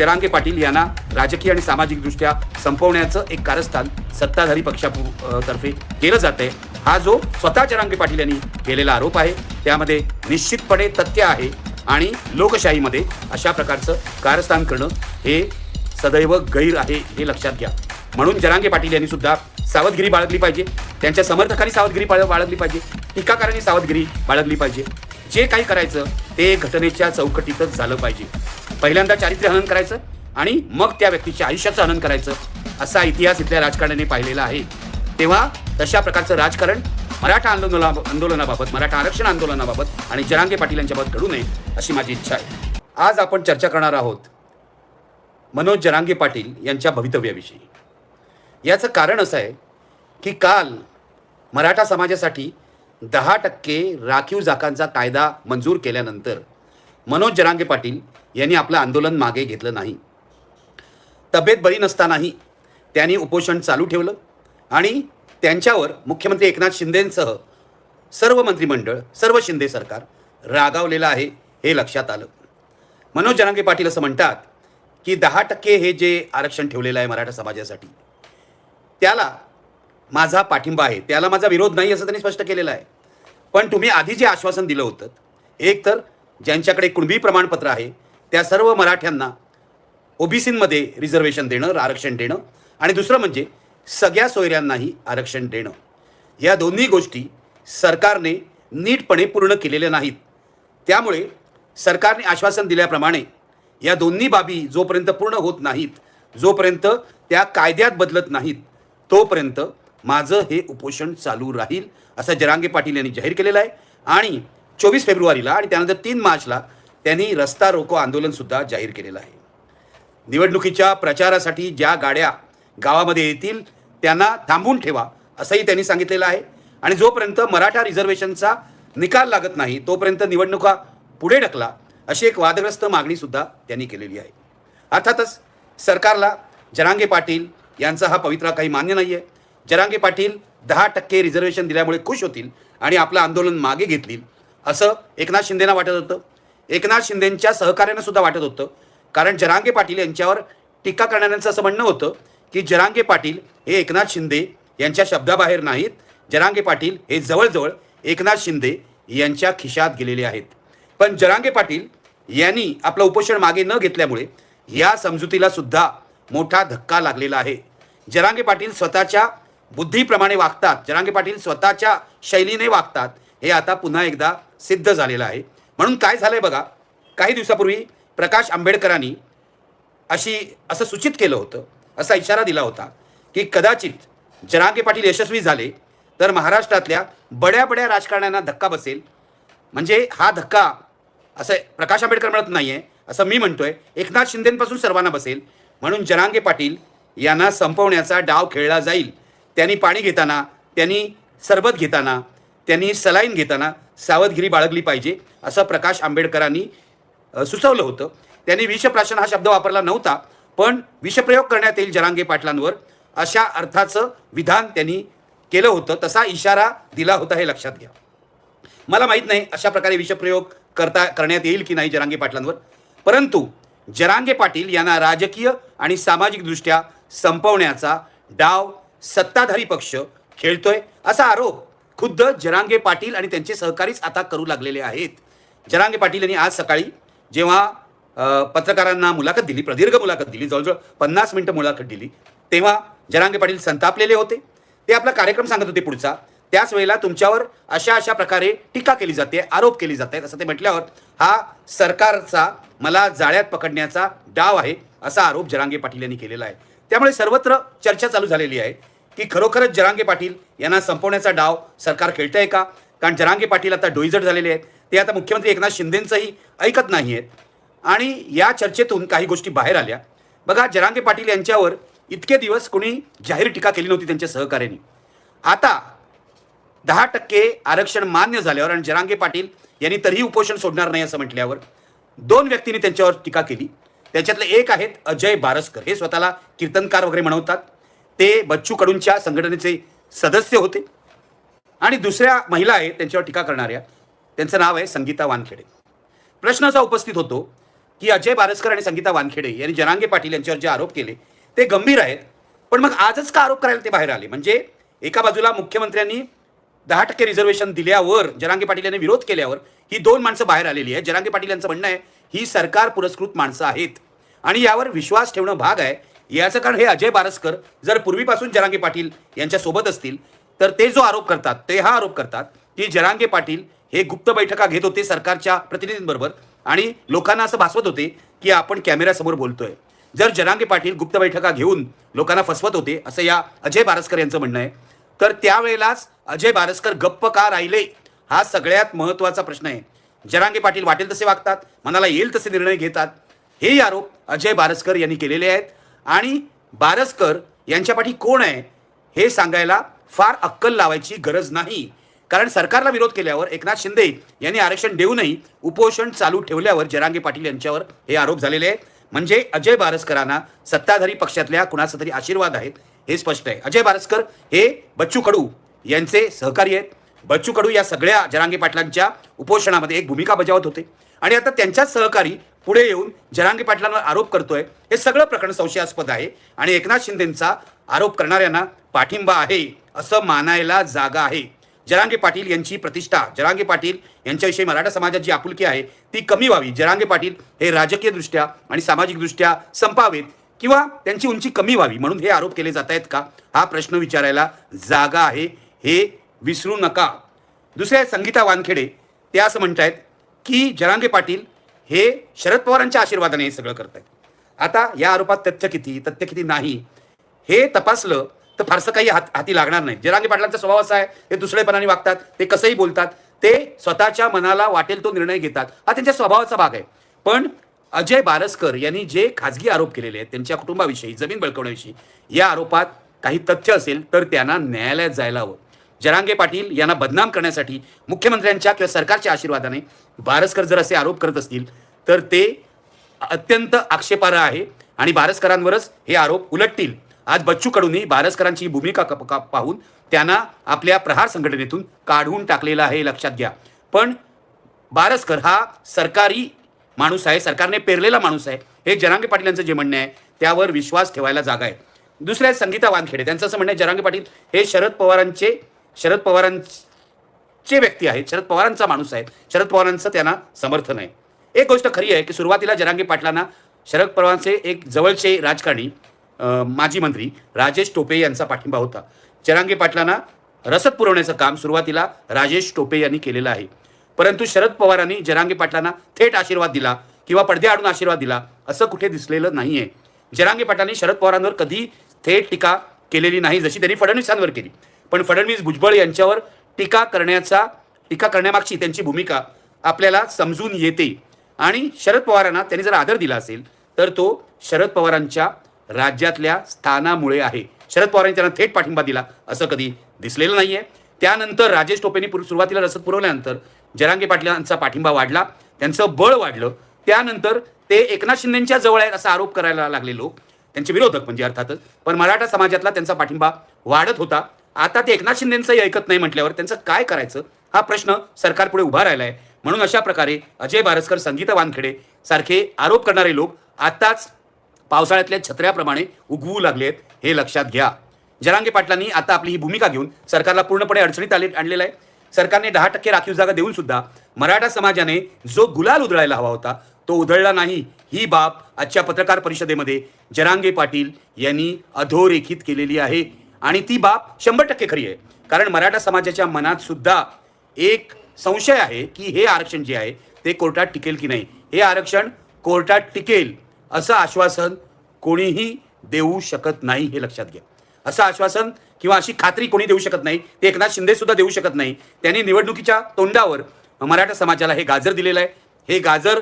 जरांगे पाटील यांना राजकीय आणि सामाजिकदृष्ट्या संपवण्याचं एक कारस्थान सत्ताधारी पक्षातर्फे केलं जात आहे हा जो स्वतः जरांगे पाटील यांनी केलेला आरोप आहे त्यामध्ये निश्चितपणे तथ्य आहे आणि लोकशाहीमध्ये अशा प्रकारचं कारस्थान करणं हे सदैव गैर आहे हे लक्षात घ्या. म्हणून जरांगे पाटील यांनी सुद्धा सावधगिरी बाळगली पाहिजे. त्यांच्या समर्थकांनी सावधगिरी बाळ बाळगली पाहिजे. टीकाकारांनी सावधगिरी बाळगली पाहिजे. जे काही करायचं ते घटनेच्या चौकटीतच झालं पाहिजे. पहिल्यांदा चारित्र्य हनन करायचं आणि मग त्या व्यक्तीच्या आयुष्याचं हनन करायचं. असा इतिहास इथल्या राजकारण्याने पाहिलेला आहे. तेव्हा तशा प्रकारचं राजकारण मराठा आंदोलना आंदोलनाबाबत मराठा आरक्षण आंदोलनाबाबत आणि जरांगे पाटील यांच्याबाबत घडू नये अशी माझी इच्छा आहे. आज आपण चर्चा करणार आहोत मनोज जरांगे पाटील यांच्या भवितव्याविषयी. याचं कारण असं आहे की काल मराठा समाजासाठी दहा टक्के राखीव जागांचा कायदा मंजूर केल्यानंतर मनोज जरांगे पाटील यांनी आपलं आंदोलन मागे घेतलं नाही. तब्येत बरी नसतानाही त्यांनी उपोषण चालू ठेवलं आणि त्यांच्यावर मुख्यमंत्री एकनाथ शिंदेंसह सर्व मंत्रिमंडळ सर्व शिंदे सरकार रागावलेलं आहे हे लक्षात आलं. मनोज जरांगे पाटील असं म्हणतात की दहा टक्के हे जे आरक्षण ठेवलेलं आहे मराठा समाजासाठी त्याला माझा पाठिंबा आहे त्याला माझा विरोध नाही असं त्यांनी स्पष्ट केलेलं आहे. पण तुम्ही आधी जे आश्वासन दिलं होतं एक तर ज्यांच्याकडे कुणबी प्रमाणपत्र आहे त्या सर्व मराठ्यांना ओबीसीमध्ये रिझर्वेशन देणं आरक्षण देणं आणि दुसरं म्हणजे सगळ्या सोयऱ्यांनाही आरक्षण देणं. या दोन्ही गोष्टी सरकारने नीटपणे पूर्ण केलेल्या नाहीत. त्यामुळे सरकारने आश्वासन दिल्याप्रमाणे या दोन्ही बाबी जोपर्यंत पूर्ण होत नाहीत जोपर्यंत त्या कायद्यात बदलत नाहीत तोपर्यंत माझं हे उपोषण चालू राहील असं जरांगे पाटील यांनी जाहीर केलेलं आहे. आणि चोवीस फेब्रुवारीला आणि त्यानंतर तीन मार्चला त्यांनी रस्ता रोको आंदोलनसुद्धा जाहीर केलेलं आहे. निवडणुकीच्या प्रचारासाठी ज्या गाड्या गावामध्ये येतील त्यांना थांबून ठेवा असंही त्यांनी सांगितलेलं आहे. आणि जोपर्यंत मराठा रिझर्वेशनचा निकाल लागत नाही तोपर्यंत निवडणुका पुढे ढकला अशी एक वादग्रस्त मागणीसुद्धा त्यांनी केलेली आहे. अर्थातच सरकारला जरांगे पाटील यांचा हा पवित्रा काही मान्य नाही आहे जरांगे पाटील दहा टक्के रिझर्वेशन दिल्यामुळे खुश होतील आणि आपलं आंदोलन मागे घेतील असं एकनाथ शिंदेना वाटत होतं. एकनाथ शिंदेंच्या सहकार्यानं सुद्धा वाटत होतं. कारण जरांगे पाटील यांच्यावर टीका करणाऱ्यांचं असं म्हणणं होतं की जरांगे पाटील हे एकनाथ शिंदे यांच्या शब्दाबाहेर नाहीत. जरांगे पाटील हे जवळजवळ एकनाथ शिंदे यांच्या खिशात गेलेले आहेत. पण जरांगे पाटील यांनी आपलं उपोषण मागे न घेतल्यामुळे या समजुतीला सुद्धा मोठा धक्का लागलेला आहे. जरांगे पाटील स्वतःच्या बुद्धीप्रमाणे वागतात. जरांगे पाटील स्वतःच्या शैलीने वागतात. हे आता पुन्हा एकदा सिद्ध झालेलं आहे. म्हणून काय झालं आहे बघा काही दिवसापूर्वी प्रकाश आंबेडकरांनी अशी असं सूचित केलं होतं असा इशारा दिला होता की कदाचित जरांगे पाटील यशस्वी झाले तर महाराष्ट्रातल्या बड्या बड्या राजकारण्यांना धक्का बसेल. म्हणजे हा धक्का असं प्रकाश आंबेडकर म्हणत नाही आहे असं मी म्हणतोय एकनाथ शिंदेपासून सर्वांना बसेल. म्हणून जरांगे पाटील यांना संपवण्याचा डाव खेळला जाईल. त्यांनी पाणी घेताना त्यांनी सरबत घेताना त्यांनी सलाईन घेताना सावधगिरी बाळगली पाहिजे असं प्रकाश आंबेडकरांनी सुचवलं होतं. त्यांनी विषप्राशन हा शब्द वापरला नव्हता पण विषप्रयोग करण्यात येईल जरांगे पाटलांवर अशा अर्थाचं विधान त्यांनी केलं होतं. तसा इशारा दिला होता हे लक्षात घ्या. मला माहीत नाही अशा प्रकारे विषप्रयोग करता करण्यात येईल की नाही जरांगे पाटलांवर परंतु जरांगे पाटील यांना राजकीय आणि सामाजिकदृष्ट्या संपवण्याचा डाव सत्ताधारी पक्ष खेळतोय असा आरोप खुद्द जरांगे पाटील आणि त्यांचे सहकारीच आता करू लागलेले आहेत. जरांगे पाटील यांनी आज सकाळी जेव्हा पत्रकारांना मुलाखत दिली प्रदीर्घ मुलाखत दिली जवळजवळ पन्नास मिनटं मुलाखत दिली तेव्हा जरांगे पाटील संतापलेले होते. ते आपला कार्यक्रम सांगत होते पुढचा. त्याच वेळेला तुमच्यावर अशा अशा प्रकारे टीका केली जाते आरोप केली जात आहेत असं ते म्हटल्यावर हा सरकारचा मला जाळ्यात पकडण्याचा डाव आहे असा आरोप जरांगे पाटील यांनी केलेला आहे. त्यामुळे सर्वत्र चर्चा चालू झालेली आहे. की खरोखरच जरांगे पाटील यांना संपवण्याचा डाव सरकार खेळतंय का? कारण जरांगे पाटील आता डोईजड झालेले आहेत. ते आता मुख्यमंत्री एकनाथ शिंदेंचंही ऐकत नाही आहेत आणि या चर्चेतून काही गोष्टी बाहेर आल्या. बघा जरांगे पाटील यांच्यावर इतके दिवस कोणी जाहीर टीका केली नव्हती त्यांच्या सहकार्याने. आता दहा टक्के आरक्षण मान्य झाल्यावर आणि जरांगे पाटील यांनी तरीही उपोषण सोडणार नाही असं म्हटल्यावर दोन व्यक्तींनी त्यांच्यावर टीका केली. त्याच्यातले एक आहेत अजय बारसकर. हे स्वतःला कीर्तनकार वगैरे म्हणवतात. ते बच्चू कडूंच्या संघटनेचे सदस्य होते. आणि दुसऱ्या महिला आहेत त्यांच्यावर टीका करणाऱ्या. त्यांचं नाव आहे संगीता वानखेडे. प्रश्न असा उपस्थित होतो की अजय बारसकर आणि संगीता वानखेडे यांनी जनांगे पाटील यांच्यावर जे आरोप केले ते गंभीर आहेत. पण मग आजच का आरोप करायला ते बाहेर आले? म्हणजे एका बाजूला मुख्यमंत्र्यांनी दहा टक्के रिझर्वेशन दिल्यावर जरांगे पाटील यांनी विरोध केल्यावर ही दोन माणसं बाहेर आलेली आहेत. जरांगे पाटील यांचं म्हणणं आहे ही सरकार पुरस्कृत माणसं आहेत. आणि यावर विश्वास ठेवणं भाग आहे. याचं कारण हे अजय बारसकर जर पूर्वीपासून जरांगे पाटील यांच्या सोबत असतील तर ते जो आरोप करतात ते हा आरोप करतात की जरांगे पाटील हे गुप्त बैठका घेत होते सरकारच्या प्रतिनिधींबरोबर आणि लोकांना असं भासवत होते की आपण कॅमेऱ्यासमोर बोलतोय. जर जरांगे पाटील गुप्त बैठका घेऊन लोकांना फसवत होते असं या अजय बारसकर यांचं म्हणणं आहे तर त्यावेळेलाच अजय बारसकर गप्प का राहिले? हा सगळ्यात महत्त्वाचा प्रश्न आहे. जरांगे पाटील वाटेल तसे वागतात मनाला येईल तसे निर्णय घेतात. हेही आरोप अजय बारसकर यांनी केलेले आहेत. आणि बारसकर यांच्या पाठी कोण आहे हे सांगायला फार अक्कल लावायची गरज नाही. कारण सरकारला विरोध केल्यावर एकनाथ शिंदे यांनी आरक्षण देऊनही उपोषण चालू ठेवल्यावर जरांगे पाटील यांच्यावर हे आरोप झालेले आहेत. म्हणजे अजय बारसकरांना सत्ताधारी पक्षातल्या कुणाचा तरी आशीर्वाद आहेत हे स्पष्ट आहे. अजय बारसकर हे बच्चू कडू यांचे सहकारी आहेत. बच्चू कडू या सगळ्या जरांगे पाटलांच्या उपोषणामध्ये एक भूमिका बजावत होते. आणि आता त्यांच्याच सहकारी पुढे येऊन जरांगी पाटलांवर आरोप करतोय. हे सगळं प्रकरण संशयास्पद आहे आणि एकनाथ शिंदेंचा आरोप करणाऱ्यांना पाठिंबा आहे असं मानायला जागा आहे. जरांगे पाटील यांची प्रतिष्ठा जरांगे पाटील यांच्याविषयी मराठा समाजात जी आपुलकी आहे ती कमी व्हावी. जरांगे पाटील हे राजकीयदृष्ट्या आणि सामाजिकदृष्ट्या संपावेत किंवा त्यांची उंची कमी व्हावी म्हणून हे आरोप केले जात आहेत का? हा प्रश्न विचारायला जागा आहे. हे विसरू नका. दुसरे संगीता वानखेडे ते असं म्हणतायत की जरांगे पाटील हे शरद पवारांच्या आशीर्वादाने हे सगळं करतायत. आता या आरोपात तथ्य किती तथ्य किती नाही हे तपासलं तर फारसं काही हात हाती लागणार नाही. जरांगे पाटलांचा स्वभाव असा आहे ते दुसळेपणाने वागतात ते कसंही बोलतात ते स्वतःच्या मनाला वाटेल तो निर्णय घेतात. हा त्यांच्या स्वभावाचा भाग आहे. पण अजय बारसकर यांनी जे खाजगी आरोप केलेले आहेत त्यांच्या कुटुंबाविषयी जमीन बळकवण्याविषयी या आरोपात काही तथ्य असेल तर त्यांना न्यायालयात जायला हवं. जरांगे पाटील यांना बदनाम करण्यासाठी मुख्यमंत्र्यांच्या किंवा सरकारच्या आशीर्वादाने बारसकर जर असे आरोप करत असतील तर ते अत्यंत आक्षेपार्ह आहे आणि बारसकरांवरच हे आरोप उलटतील. आज बच्चू कडूंनी बारसकरांची भूमिका पाहून त्यांना आपल्या प्रहार संघटनेतून काढून टाकलेलं आहे लक्षात घ्या. पण बारसकर हा सरकारी माणूस आहे सरकारने पेरलेला माणूस आहे. हे जरांगे पाटील यांचं जे म्हणणं आहे त्यावर विश्वास ठेवायला जागा आहे. दुसऱ्या संगीता वानखेडे त्यांचं असं म्हणणं आहे जरांगे पाटील हे शरद पवारांचे शरद पवारांचे व्यक्ती आहेत शरद पवारांचा माणूस आहे. शरद पवारांचं त्यांना समर्थन आहे. एक गोष्ट खरी आहे की सुरुवातीला जरांगी पाटलांना शरद पवारांचे एक जवळचे राजकारणी माजी मंत्री राजेश टोपे यांचा पाठिंबा होता. जरांगी पाटलांना रसद पुरवण्याचं काम सुरुवातीला राजेश टोपे यांनी केलेलं आहे. परंतु शरद पवारांनी जरांगी पाटलांना थेट आशीर्वाद दिला किंवा पडद्याआडून आशीर्वाद दिला असं कुठे दिसलेलं नाही आहे जरांगी पाटलांनी शरद पवारांवर कधी थेट टीका केलेली नाही जशी त्यांनी फडणवीसांवर केली. पण फडणवीस भुजबळ यांच्यावर टीका करण्याचा टीका करण्यामागची त्यांची भूमिका आपल्याला समजून येते. आणि शरद पवारांना त्यांनी जर आदर दिला असेल तर तो शरद पवारांच्या राज्यातल्या स्थानामुळे आहे. शरद पवारांनी त्यांना थेट पाठिंबा दिला असं कधी दिसलेलं नाही आहे त्यानंतर राजेश टोपेंनी पुर- सुरुवातीला रसद पुरवल्यानंतर जरांगे पाटलांचा पाठिंबा वाढला त्यांचं बळ वाढलं. त्यानंतर ते एकनाथ शिंदेच्या जवळ आहेत असा आरोप करायला लागले लोक. त्यांचे विरोधक म्हणजे अर्थातच. पण मराठा समाजातला त्यांचा पाठिंबा वाढत होता. आता ते एकनाथ शिंदेचंही ऐकत नाही म्हटल्यावर त्यांचं काय करायचं? हा प्रश्न सरकारपुढे उभा राहिला आहे म्हणून अशा प्रकारे अजय बारसकर संगीता वानखेडे सारखे आरोप करणारे लोक आत्ताच पावसाळ्यातल्या छत्र्याप्रमाणे उगवू लागले आहेत हे लक्षात घ्या. जरांगे पाटलांनी आता आपली ही भूमिका घेऊन सरकारला पूर्णपणे अडचणीत आले आणलेलं आहे. सरकारने दहा टक्के राखीव जागा देऊन सुद्धा मराठा समाजाने जो गुलाल उधळायला हवा होता तो उधळला नाही. ही बाब आजच्या पत्रकार परिषदेमध्ये जरांगे पाटील यांनी अधोरेखित केलेली आहे. आणि ती बाब शंभर टक्के खरी आहे. कारण मराठा समाजाच्या मनात सुद्धा एक संशय आहे की हे आरक्षण जे आहे ते कोर्टात टिकेल की नाही? हे आरक्षण कोर्टात टिकेल असं आश्वासन कोणीही देऊ शकत नाही हे लक्षात घ्या. असं आश्वासन किंवा अशी खात्री कोणी देऊ शकत नाही ते एकनाथ शिंदे सुद्धा देऊ शकत नाही. त्यांनी निवडणुकीच्या तोंडावर मराठा समाजाला हे गाजर दिलेलं आहे. हे गाजर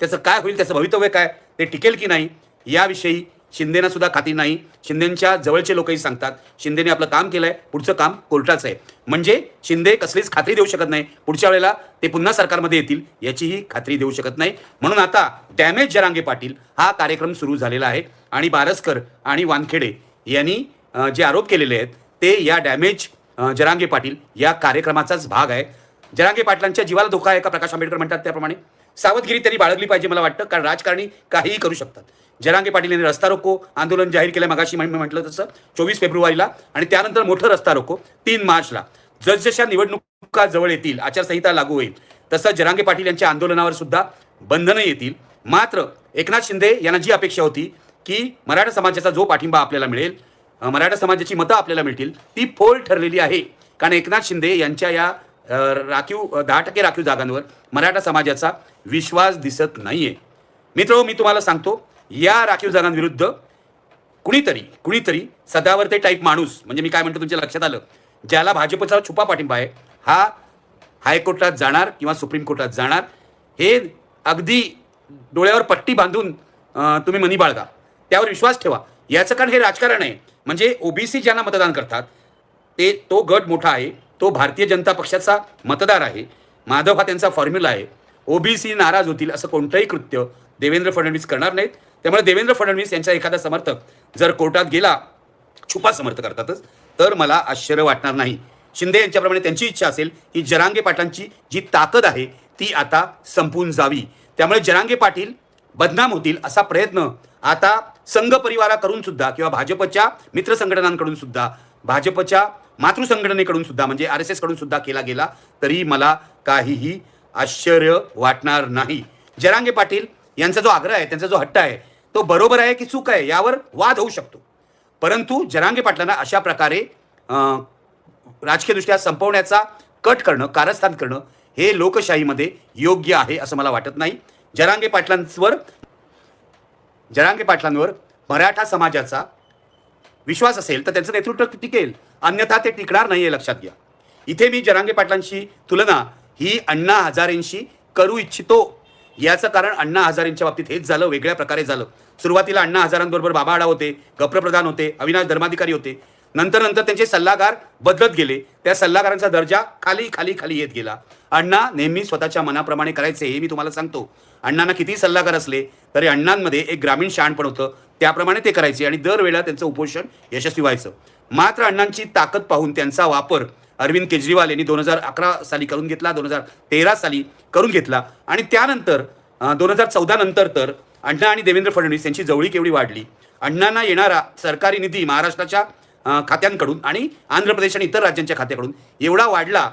त्याचं काय होईल त्याचं भवितव्य काय ते टिकेल की नाही याविषयी शिंदेना सुद्धा खात्री नाही. शिंदेच्या जवळचे लोकही सांगतात शिंदेने आपलं काम केलंय पुढचं काम कोर्टाचं आहे. म्हणजे शिंदे कसलीच खात्री देऊ शकत नाही. पुढच्या वेळेला ते पुन्हा सरकारमध्ये येतील याचीही खात्री देऊ शकत नाही. म्हणून आता डॅमेज जरांगे पाटील हा कार्यक्रम सुरू झालेला आहे. आणि बारसकर आणि वानखेडे यांनी जे आरोप केलेले आहेत ते या डॅमेज जरांगे पाटील या कार्यक्रमाचाच भाग आहे. जरांगे पाटलांच्या जीवाला धोका आहे का? प्रकाश आंबेडकर म्हणतात त्याप्रमाणे. सावधगिरी त्यांनी बाळगली पाहिजे मला वाटतं कारण राजकारणी काहीही करू शकतात. जरांगे पाटील यांनी रस्ता रोको आंदोलन जाहीर केलं मगाशी म्हटलं तसं चोवीस फेब्रुवारीला आणि त्यानंतर मोठं रस्ता रोको तीन मार्चला. जसजशा निवडणुका जवळ येतील आचारसंहिता लागू होईल तसं जरांगे पाटील यांच्या आंदोलनावर सुद्धा बंधनं येतील. मात्र एकनाथ शिंदे यांना जी अपेक्षा होती की मराठा समाजाचा जो पाठिंबा आपल्याला मिळेल मराठा समाजाची मतं आपल्याला मिळतील ती फोल ठरलेली आहे. कारण एकनाथ शिंदे यांच्या या राखीव दहा टक्के राखीव जागांवर मराठा समाजाचा विश्वास दिसत नाहीये. मित्र मी तुम्हाला सांगतो या राखीव जागांविरुद्ध कुणीतरी कुणीतरी सदावरते टाईप माणूस म्हणजे मी काय म्हणतो तुमच्या लक्षात आलं ज्याला भाजपचा छुपा पाठिंबा आहे हा हायकोर्टात जाणार किंवा सुप्रीम कोर्टात जाणार हे अगदी डोळ्यावर पट्टी बांधून तुम्ही मनी बाळगा. त्यावर विश्वास ठेवा. याचं कारण हे राजकारण आहे. म्हणजे ओबीसी ज्यांना मतदान करतात ते तो गट मोठा आहे. तो भारतीय जनता पक्षाचा मतदार आहे. माधव हा त्यांचा फॉर्म्युला आहे. ओबीसी नाराज होतील असं कोणतंही कृत्य देवेंद्र फडणवीस करणार नाहीत. त्यामुळे देवेंद्र फडणवीस यांचा एखादा समर्थक जर कोर्टात गेला छुपा समर्थ करतातच तर मला आश्चर्य वाटणार नाही. शिंदे यांच्याप्रमाणे त्यांची इच्छा असेल की जरांगे पाटलांची जी ताकद आहे ती आता संपून जावी. त्यामुळे जरांगे पाटील बदनाम होतील असा प्रयत्न आता संघ परिवाराकडून सुद्धा किंवा भाजपच्या मित्र संघटनांकडून सुद्धा भाजपच्या मातृसंघटनेकडून सुद्धा म्हणजे आर एस एसकडून सुद्धा केला गेला तरी मला काहीही आश्चर्य वाटणार नाही. जरांगे पाटील यांचा जो आग्रह आहे त्यांचा जो हट्ट आहे तो बरोबर आहे की चूक आहे यावर वाद होऊ शकतो. परंतु जरांगे पाटलांना अशा प्रकारे राजकीयदृष्ट्या संपवण्याचा कट करणं कारस्थान करणं हे लोकशाहीमध्ये योग्य आहे असं मला वाटत नाही. जरांगे पाटलांवर जरांगे पाटलांवर मराठा समाजाचा विश्वास असेल तर त्यांचं नेतृत्व टिकेल. अन्यथा ते टिकणार नाही हे लक्षात घ्या. इथे मी जरांगे पाटलांशी तुलना ही अण्णा हजारेंशी करू इच्छितो. याचं कारण अण्णा हजारेंच्या बाबतीत हेच झालं वेगळ्या प्रकारे झालं. सुरुवातीला अण्णा हजारांबरोबर बाबा आडा होते गप्रप्रधान होते अविनाश धर्माधिकारी होते. नंतर नंतर त्यांचे सल्लागार बदलत गेले. त्या सल्लागारांचा दर्जा खाली खाली खाली येत गेला. अण्णा नेहमी स्वतःच्या मनाप्रमाणे करायचे हे मी तुम्हाला सांगतो. अण्णांना किती सल्लागार असले तरी अण्णांमध्ये एक ग्रामीण शहाणपण होतं. त्याप्रमाणे ते करायचे आणि दरवेळेला त्यांचं उपोषण यशस्वी व्हायचं. मात्र अण्णांची ताकद पाहून त्यांचा वापर अरविंद केजरीवाल यांनी दोन हजार अकरा साली करून घेतला दोन हजार तेरा साली करून घेतला आणि त्यानंतर दोन हजार चौदा नंतर तर अण्णा आणि देवेंद्र फडणवीस यांची जवळीक एवढी वाढली. अण्णांना येणारा सरकारी निधी महाराष्ट्राच्या खात्यांकडून आणि आंध्र प्रदेश आणि इतर राज्यांच्या खात्याकडून एवढा वाढला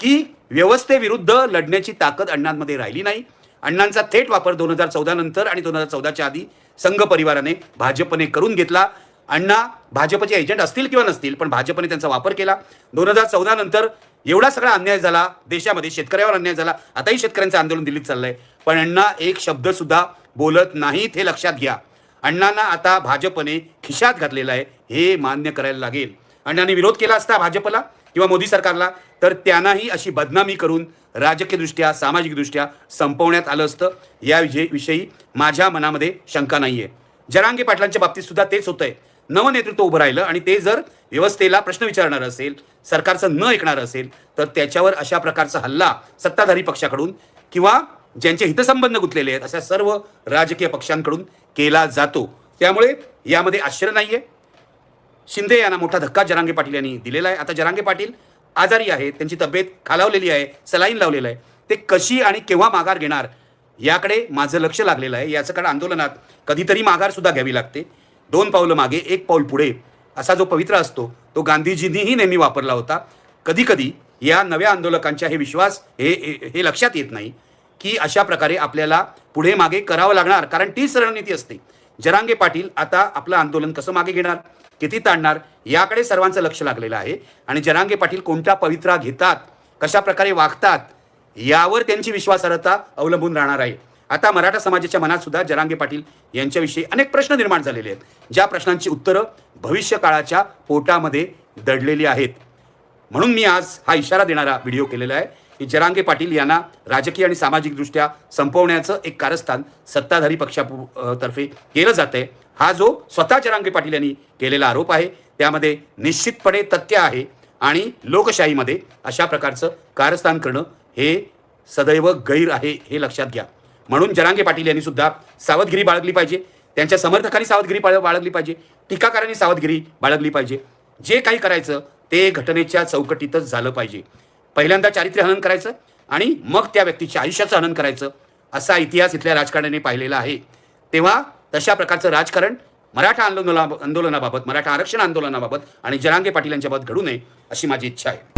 की व्यवस्थेविरुद्ध लढण्याची ताकद अण्णांमध्ये राहिली नाही. अण्णांचा थेट वापर दोन हजार चौदा नंतर आणि दोन हजार चौदाच्या आधी संघ परिवाराने भाजपने करून घेतला. अण्णा भाजपचे एजंट असतील किंवा नसतील पण भाजपने त्यांचा वापर केला. दोन हजार चौदा नंतर एवढा सगळा अन्याय झाला देशामध्ये शेतकऱ्यावर अन्याय झाला. आताही शेतकऱ्यांचं आंदोलन दिल्लीत चाललंय. पण अण्णा एक शब्द सुद्धा बोलत नाहीत हे लक्षात घ्या. अण्णांना आता भाजपने खिशात घातलेलं आहे हे मान्य करायला लागेल. अण्णांनी विरोध केला असता भाजपला किंवा मोदी सरकारला तर त्यांनाही अशी बदनामी करून राजकीयदृष्ट्या सामाजिकदृष्ट्या संपवण्यात आलं असतं. या विषयी विषयी माझ्या मनामध्ये शंका नाही आहे जरांगे पाटलांच्या बाबतीत सुद्धा तेच होतंय. नवनेतृत्व उभं राहिलं आणि ते जर व्यवस्थेला प्रश्न विचारणार असेल सरकारचं न ऐकणार असेल तर त्याच्यावर अशा प्रकारचा हल्ला सत्ताधारी पक्षाकडून किंवा ज्यांचे हितसंबंध गुंतलेले आहेत अशा सर्व राजकीय पक्षांकडून केला जातो. त्यामुळे यामध्ये आश्चर्य नाहीये. शिंदे यांना मोठा धक्का जरांगे पाटील यांनी दिलेला आहे. आता जरांगे पाटील आजारी आहेत त्यांची तब्येत खालावलेली आहे सलाईन लावलेलं आहे ते कशी आणि केव्हा माघार घेणार याकडे माझं लक्ष लागलेलं आहे. याचं कारण आंदोलनात कधीतरी माघारसुद्धा घ्यावी लागते. दोन पावलं मागे एक पाऊल पुढे असा जो पवित्र असतो तो गांधीजींनीही नेहमी वापरला होता. कधीकधी या नव्या आंदोलकांच्या हे विश्वास हे हे- हे लक्षात येत नाही की अशा प्रकारे आपल्याला पुढे मागे करावं लागणार. कारण तीच रणनीती असते. जरांगे पाटील आता आपलं आंदोलन कसं मागे घेणार? किती ताणणार याकडे सर्वांचं लक्ष लागलेलं आहे. आणि जरांगे पाटील कोणत्या पवित्रा घेतात कशा प्रकारे वागतात यावर त्यांची विश्वासार्हता अवलंबून राहणार आहे. आता मराठा समाजाच्या मनात सुद्धा जरांगे पाटील यांच्याविषयी अनेक प्रश्न निर्माण झालेले आहेत. ज्या प्रश्नांची उत्तरं भविष्य काळाच्या पोटामध्ये दडलेली आहेत. म्हणून मी आज हा इशारा देणारा व्हिडिओ केलेला आहे की जरांगे पाटील यांना राजकीय आणि सामाजिकदृष्ट्या संपवण्याचं एक कारस्थान सत्ताधारी पक्षातर्फे केलं जात आहे हा जो स्वतः जरांगे पाटील यांनी केलेला आरोप आहे त्यामध्ये निश्चितपणे तथ्य आहे आणि लोकशाहीमध्ये अशा प्रकारचं कारस्थान करणं हे सदैव गैर आहे हे लक्षात घ्या. म्हणून जरांगे पाटील यांनी सुद्धा सावधगिरी बाळगली पाहिजे. त्यांच्या समर्थकांनी सावधगिरी बाळ बाळगली पाहिजे. टीकाकारांनी सावधगिरी बाळगली पाहिजे. जे काही करायचं ते घटनेच्या चौकटीतच झालं पाहिजे. पहिल्यांदा चारित्र्य हनन करायचं आणि मग त्या व्यक्तीच्या आयुष्याचं हनन करायचं असा इतिहास इथल्या राजकारण्याने पाहिलेला आहे. तेव्हा तशा प्रकारचं राजकारण मराठा आंदोलना आंदोलनाबाबत मराठा आरक्षण आंदोलनाबाबत आणि जरांगे पाटील यांच्याबाबत घडू नये अशी माझी इच्छा आहे.